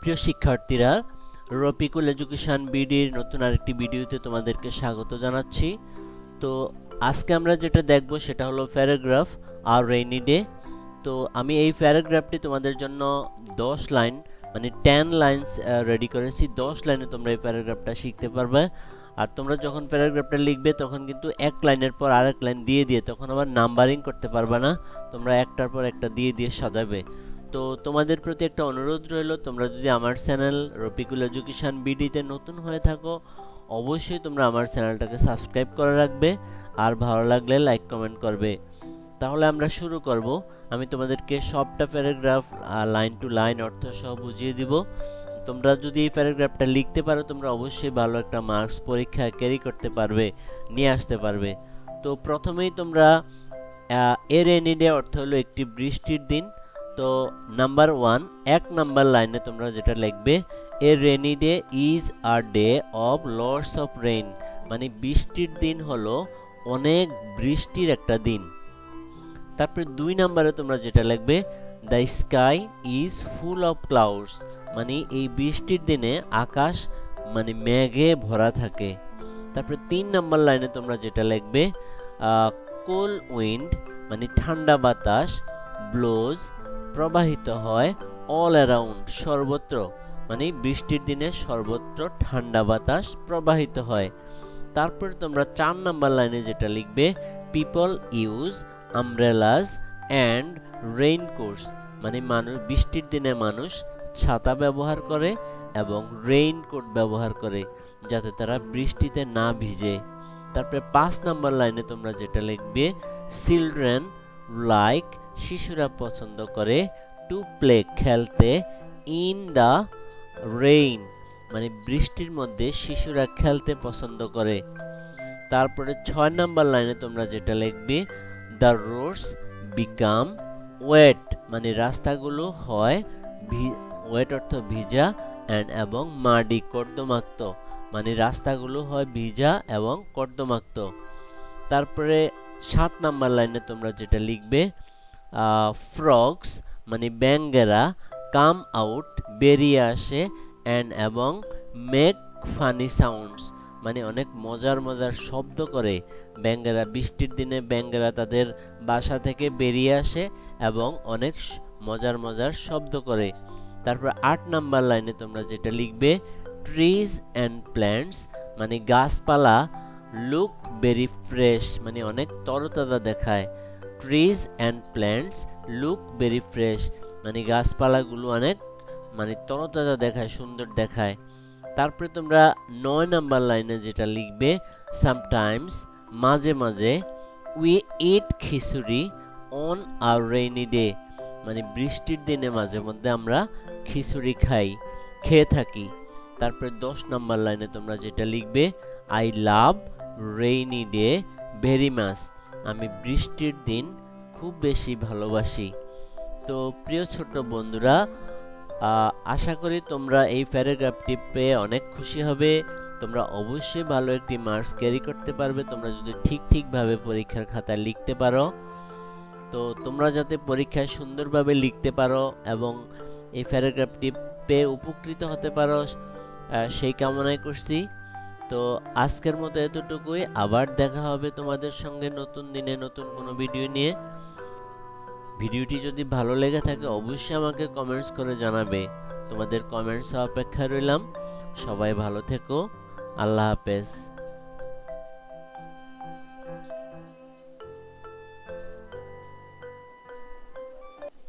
প্রিয় শিক্ষার্থীরা রপিকুল এডুকেশন বিডির নতুন আরেকটি ভিডিওতে তোমাদেরকে স্বাগত জানাচ্ছি। তো আজকে আমরা যেটা দেখব সেটা হলো প্যারাগ্রাফ আর রেইনি ডে তো আমি এই প্যারাগ্রাফটি তোমাদের জন্য দশ লাইন মানে টেন লাইনস রেডি করেছি। দশ লাইনে তোমরা এই প্যারাগ্রাফটা শিখতে পারবে। আর তোমরা যখন প্যারাগ্রাফটা লিখবে, তখন কিন্তু এক লাইনের পর আরেক লাইন দিয়ে দিয়ে তখন আবার নাম্বারিং করতে পারবে না। তোমরা একটার পর একটা দিয়ে দিয়ে সাজাবে। তো তোমাদের প্রতি একটা অনুরোধ রইল, তোমরা যদি আমার চ্যানেল রফিকুল এডুকেশন বিডিতে নতুন হয়ে থাকো, অবশ্যই তোমরা আমার চ্যানেলটাকে সাবস্ক্রাইব করে রাখবে, আর ভালো লাগলে লাইক কমেন্ট করবে। তাহলে আমরা শুরু করব। আমি তোমাদেরকে সবটা প্যারাগ্রাফ লাইন টু লাইন অর্থ সহ বুঝিয়ে দিব। তোমরা যদি এই প্যারাগ্রাফটা লিখতে পারো, তোমরা অবশ্যই ভালো একটা মার্কস পরীক্ষা ক্যারি করতে পারবে, নিয়ে আসতে পারবে। তো প্রথমেই তোমরা এর এনি ডে অর্থ হলো একটি বৃষ্টির দিন। তো নাম্বার ওয়ান, এক নাম্বার লাইনে তোমরা যেটা লিখবে, a rainy day is a day of lords of rain. মানে বৃষ্টির দিন হলো অনেক বৃষ্টির একটা দিন। তারপরে দুই নাম্বারে তোমরা যেটা লিখবে, the sky is full of clouds. মানে এই বৃষ্টির দিনে আকাশ মানে মেঘে ভরা থাকে। তারপরে তিন নাম্বার লাইনে তোমরা যেটা লিখবে কোল উইন্ড মানে ঠান্ডা বাতাস, ব্লোজ প্রবাহিত হয় অল অ্যারাউন্ড সর্বত্র মানে বৃষ্টির দিনে সর্বত্র ঠান্ডা বাতাস প্রবাহিত হয়। তারপরে তোমরা চার নাম্বার লাইনে যেটা লিখবে people use umbrellas and raincoats মানে মানুষ, বৃষ্টির দিনে মানুষ ছাতা ব্যবহার করে এবং রেইনকোট ব্যবহার করে, যাতে তারা বৃষ্টিতে না ভিজে। তারপরে পাঁচ নাম্বার লাইনে তোমরা যেটা লিখবে চিলড্রেন লাইক শিশুরা পছন্দ করে টু প্লে খেলতে ইন দ্য রেইন মানে বৃষ্টির মধ্যে শিশুরা খেলতে পছন্দ করে। তারপরে ছয় নাম্বার লাইনে তোমরা যেটা লিখবে দ্য রোডস বিকাম ওয়েট মানে রাস্তাগুলো হয় ওয়েট অর্থ ভিজা অ্যান্ড এবং মাডি কর্দমাক্ত মানে রাস্তাগুলো হয় ভিজা এবং কর্দমাক্ত। তারপরে সাত নাম্বার লাইনে তোমরা যেটা লিখবে ফ্রগস মানে ব্যাঙ্গেরা কাম আউট বেরিয়ে আসে অ্যান্ড এবং মেক ফানি সাউন্ডস মানে অনেক মজার মজার শব্দ করে। ব্যাঙ্গেরা বৃষ্টির দিনে ব্যাঙ্গেরা তাদের বাসা থেকে বেরিয়ে আসে এবং অনেক মজার মজার শব্দ করে। তারপর আট নাম্বার লাইনে তোমরা যেটা লিখবে ট্রিজ অ্যান্ড প্ল্যান্টস মানে গাছপালা লুক ভেরি ফ্রেশ মানে অনেক তরতাজা দেখায়। Trees and plants look very fresh মানে গাছপালাগুলো অনেক মানে তরতাজা দেখায়, সুন্দর দেখায়। তারপরে তোমরা নয় নাম্বার লাইনে যেটা লিখবে সামটাইমস মাঝে মাঝে we eat khichuri on our rainy day মানে বৃষ্টির দিনে মাঝে মধ্যে আমরা খিচুড়ি খাই, খেয়ে থাকি। তারপরে দশ নাম্বার লাইনে তোমরা যেটা লিখবে I love rainy day very much আমি বৃষ্টির দিন খুব বেশি ভালোবাসি। তো প্রিয় ছোট বন্ধুরা আশা করি তোমরা এই প্যারাগ্রাফটি পেয়ে অনেক খুশি হবে। তোমরা অবশ্যই ভালো একটি মার্কস ক্যারি করতে পারবে। তোমরা যদি ঠিক ঠিকভাবে পরীক্ষার খাতায় লিখতে পারো। তো তোমরা যাতে পরীক্ষায় সুন্দরভাবে লিখতে পারো এবং এই প্যারাগ্রাফটি পেয়ে উপকৃত হতে পারো সেই কামনাই করছি। তো আজকের মতো এতটুকুই। আবার দেখা হবে তোমাদের সঙ্গে নতুন দিনে নতুন কোনো ভিডিও নিয়ে। ভিডিওটি যদি ভালো লেগে থাকে, অবশ্যই আমাকে কমেন্টস করে জানাবে। তোমাদের কমেন্টস অপেক্ষা রইলাম। সবাই ভালো থেকো। আল্লাহ হাফেজ।